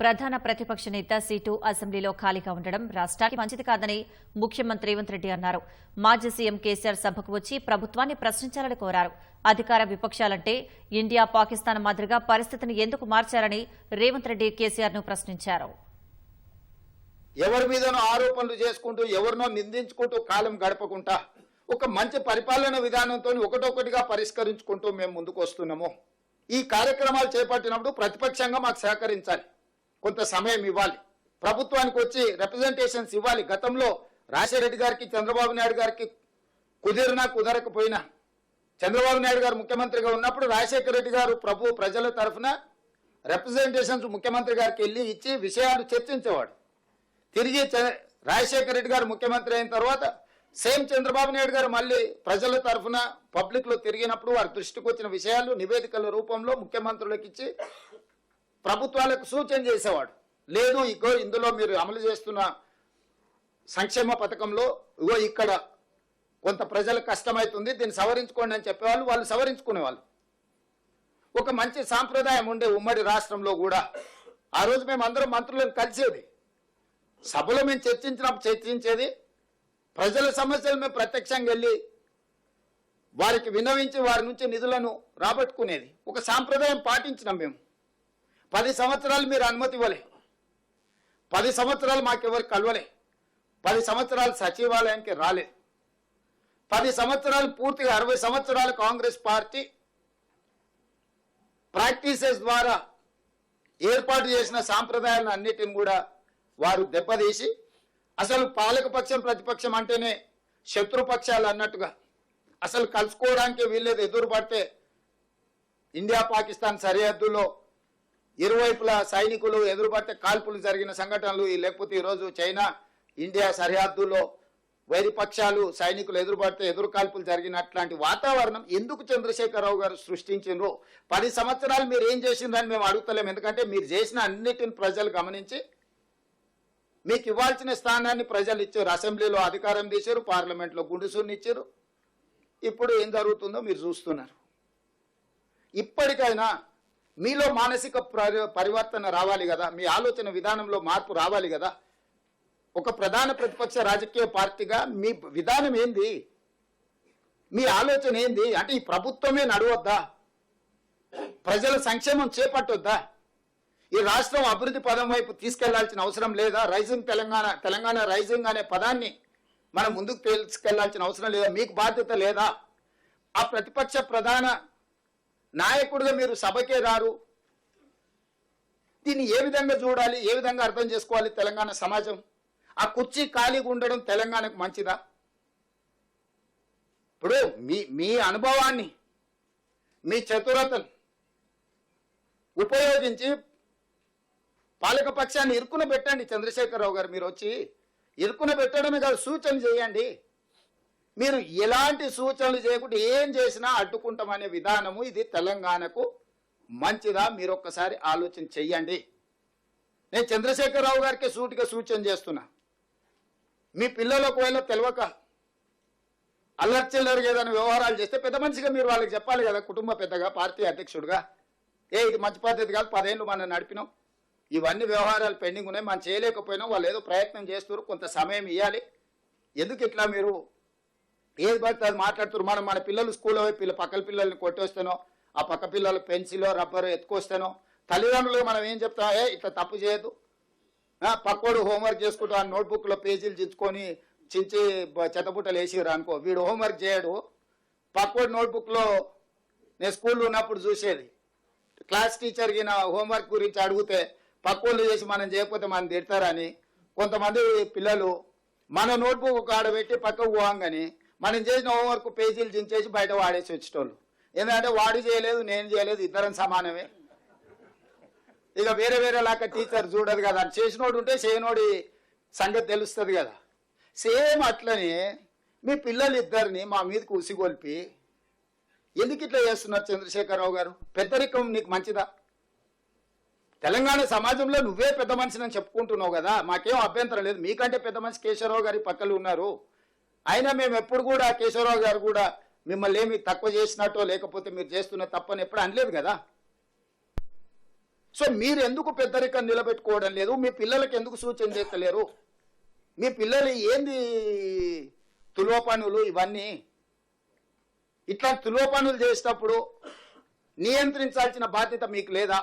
ప్రధాన ప్రతిపక్ష నేత సీటు అసెంబ్లీలో ఖాళీగా ఉండడం రాష్ట్రానికి మంచిది కాదని ముఖ్యమంత్రి రేవంత్ రెడ్డి అన్నారు. మాజీ సీఎం కేసీఆర్ సభకు వచ్చి ప్రభుత్వాన్ని ప్రశ్నించాలని కోరారు. అధికార విపక్షాలంటే ఇండియా పాకిస్తాన్ మాదిరిగా పరిస్థితిని ఎందుకు మార్చారని రేవంత్ రెడ్డి కేసీఆర్ను ప్రశ్నించారు. ఎవరి మీదనో ఆరోపణలు చేసుకుంటూ ఎవరినో నిందించుకుంటూ కాలం గడపకుండా ఒక మంచి పరిపాలన విధానంతో ఒకటొకటిగా పరిష్కరించుకుంటూ మేము ముందుకు వస్తున్నాము. ఈ కార్యక్రమాలు చేపట్టినప్పుడు ప్రతిపక్షంగా మాకు సహకరించాలి. కొంత సమయం ఇవ్వాలి. ప్రభుత్వానికి వచ్చి రిప్రజెంటేషన్స్ ఇవ్వాలి. గతంలో రాజశేఖరెడ్డి గారికి చంద్రబాబు నాయుడు గారికి కుదిరినా కుదరకపోయినా చంద్రబాబు నాయుడు గారు ముఖ్యమంత్రిగా ఉన్నప్పుడు రాజశేఖర రెడ్డి గారు ప్రభు ప్రజల తరఫున రిప్రజెంటేషన్స్ ముఖ్యమంత్రి గారికి వెళ్ళి ఇచ్చి విషయాలు చర్చించేవాడు. తిరిగి రాజశేఖర రెడ్డి గారు ముఖ్యమంత్రి అయిన తర్వాత సేమ్ చంద్రబాబు నాయుడు గారు మళ్ళీ ప్రజల తరఫున పబ్లిక్లో తిరిగినప్పుడు వారి దృష్టికి వచ్చిన విషయాలు నివేదికల రూపంలో ముఖ్యమంత్రులకు ఇచ్చి ప్రభుత్వాలకు సూచన చేసేవాడు. లేదు ఇగో ఇందులో మీరు అమలు చేస్తున్న సంక్షేమ పథకంలో ఇగో ఇక్కడ కొంత ప్రజలకు కష్టమవుతుంది దీన్ని సవరించుకోండి అని చెప్పేవాళ్ళు వాళ్ళు సవరించుకునేవాళ్ళు. ఒక మంచి సాంప్రదాయం ఉండే ఉమ్మడి రాష్ట్రంలో కూడా ఆ రోజు మేము అందరం మంత్రులను కలిసేది. సభలో మేము చర్చించినప్పుడు చర్చించేది ప్రజల సమస్యలు మేము ప్రత్యక్షంగా వెళ్ళి వారికి విన్నవించి వారి నుంచి నిధులను రాబట్టుకునేది. ఒక సాంప్రదాయం పాటించినాం మేము. పది సంవత్సరాలు మీరు అనుమతి ఇవ్వలే. పది సంవత్సరాలు మాకెవరు కలవలే. పది సంవత్సరాలు సచివాలయానికి రాలేదు పది సంవత్సరాలు పూర్తిగా అరవై సంవత్సరాలు కాంగ్రెస్ పార్టీ ప్రాక్టీసెస్ ద్వారా ఏర్పాటు చేసిన సాంప్రదాయాలను అన్నిటిని కూడా వారు దెబ్బతీసి అసలు పాలకపక్షం ప్రతిపక్షం అంటేనే శత్రుపక్షాలు అన్నట్టుగా అసలు కలుసుకోవడానికి వీళ్ళేది ఎదురుపడితే ఇండియా పాకిస్తాన్ సరిహద్దులో ఇరువైపులా సైనికులు ఎదురుపడితే కాల్పులు జరిగిన సంఘటనలు లేకపోతే ఈరోజు చైనా ఇండియా సరిహద్దులో వైరిపక్షాలు సైనికులు ఎదురుపడితే ఎదురు కాల్పులు జరిగిన అట్లాంటి వాతావరణం ఎందుకు చంద్రశేఖరరావు గారు సృష్టించిండ్రు? పది సంవత్సరాలు మీరు ఏం చేసిండ్రని మేము అడుగుతలేము ఎందుకంటే మీరు చేసిన అన్నిటిని ప్రజలు గమనించి మీకు ఇవ్వాల్సిన స్థానాన్ని ప్రజలు ఇచ్చారు. అసెంబ్లీలో అధికారం తీశారు పార్లమెంట్లో గుండుసూరిని ఇచ్చారు ఇప్పుడు ఏం జరుగుతుందో మీరు చూస్తున్నారు. ఇప్పటికైనా మీలో మానసిక పరి- పరివర్తన రావాలి కదా మీ ఆలోచన విధానంలో మార్పు రావాలి కదా ఒక ప్రధాన ప్రతిపక్ష రాజకీయ పార్టీగా మీ విధానం ఏంది? మీ ఆలోచన ఏంది? అంటే ఈ ప్రభుత్వమే నడవద్దా? ప్రజల సంక్షేమం చేపట్టొద్దా? ఈ రాష్ట్రం అభివృద్ధి పదం వైపు తీసుకెళ్ళాల్సిన అవసరం లేదా? రైజింగ్ తెలంగాణ తెలంగాణ రైజింగ్ అనే పదాన్ని మనం ముందుకు తీసుకెళ్ళాల్సిన అవసరం లేదా? మీకు బాధ్యత లేదా? ఆ ప్రతిపక్ష ప్రధాన నాయకుడిగా మీరు సభకే రారు. దీన్ని ఏ విధంగా చూడాలి? ఏ విధంగా అర్థం చేసుకోవాలి తెలంగాణ సమాజం? ఆ కుర్చీ ఖాళీగా ఉండడం తెలంగాణకు మంచిదా? ఇప్పుడు మీ మీ అనుభవాన్ని మీ చతురతను ఉపయోగించి పాలకపక్షాన్ని ఇరుకున పెట్టండి చంద్రశేఖరరావు గారు. మీరు వచ్చి ఇరుకున పెట్టడమే కాదు సూచన చేయండి. మీరు ఎలాంటి సూచనలు చేయకుండా ఏం చేసినా అడ్డుకుంటామనే విధానము ఇది తెలంగాణకు మంచిదా? మీరు ఒక్కసారి ఆలోచన చెయ్యండి. నేను చంద్రశేఖరరావు గారికి సూటిగా సూచన చేస్తున్నా. మీ పిల్లలు ఒకవేళ తెలియక అల్లరి చిల్లరగా ఏదైనా వ్యవహారాలు చేస్తే పెద్ద మనిషిగా మీరు వాళ్ళకి చెప్పాలి కదా కుటుంబ పెద్దగా పార్టీ అధ్యక్షుడిగా. ఏ ఇది మంచి పద్ధతి కాదు పదేళ్ళు మనం నడిపినాం. ఇవన్నీ వ్యవహారాలు పెండింగ్ ఉన్నాయి మనం చేయలేకపోయినా వాళ్ళు ఏదో ప్రయత్నం చేస్తున్నారు కొంత సమయం ఇవ్వాలి ఎందుకు ఇట్లా మీరు ఏది పడితే అది మాట్లాడుతున్నారు. మనం మన పిల్లలు స్కూల్లో పోయి పిల్ల పక్కల పిల్లల్ని కొట్టేస్తానో ఆ పక్క పిల్లలు పెన్సిల్ రబ్బర్ ఎత్తుకొస్తానో తల్లిదండ్రులు మనం ఏం చెప్తాం? ఏ ఇట్లా తప్పు చేయదు పక్కోడు హోంవర్క్ చేసుకుంటూ ఆ నోట్బుక్లో పేజీలు చించుకొని చించి చెత్తపుట్టలు చెత్తబుట్టలు వేసిరు అనుకో. వీడు హోంవర్క్ చేయడు. పక్కోడు నోట్బుక్లో నేను స్కూల్లో ఉన్నప్పుడు చూసేది. క్లాస్ టీచర్కి నా హోంవర్క్ గురించి అడిగితే పక్కోళ్ళు చేసి మనం చేయకపోతే మనం తిడతారని కొంతమంది పిల్లలు మన నోట్బుక్ ఒక ఆడ పెట్టి పక్కకు పోవంగాని మనం చేసిన హోంవర్క్ పేజీలు చించేసి బయట వాడేసి వచ్చేటోళ్ళు. ఎందుకంటే వాడు చేయలేదు నేను చేయలేదు ఇద్దరం సమానమే. ఇక వేరే వేరే లాగా టీచర్ చూడదు కదా. చేసినోడు ఉంటే చేయనోడి సంగతి తెలుస్తుంది కదా. సేమ్ అట్లనే మీ పిల్లలు ఇద్దరిని మా మీదకి ఉసిగొల్పి ఎందుకు ఇట్లా చేస్తున్నారు చంద్రశేఖరరావు గారు? పెద్దరికం నీకు మంచిదా? తెలంగాణ సమాజంలో నువ్వే పెద్ద మనిషిని చెప్పుకుంటున్నావు కదా. మాకేం అభ్యంతరం లేదు. మీకంటే పెద్ద మనిషి కేశవరావు గారి పక్కలు ఉన్నారు. అయినా మేము ఎప్పుడు కూడా కేశవరావు గారు కూడా మిమ్మల్ని ఏమి తక్కువ చేసినట్టో లేకపోతే మీరు చేస్తున్న తప్పని ఎప్పుడు అనలేదు కదా. సో మీరు ఎందుకు పెద్దరికం నిలబెట్టుకోవడం లేదు? మీ పిల్లలకి ఎందుకు సూచన చేస్తలేరు? మీ పిల్లలు ఏంది తులోపనులు ఇవన్నీ? ఇట్లా తులోపనులు చేసేటప్పుడు నియంత్రించాల్సిన బాధ్యత మీకు లేదా?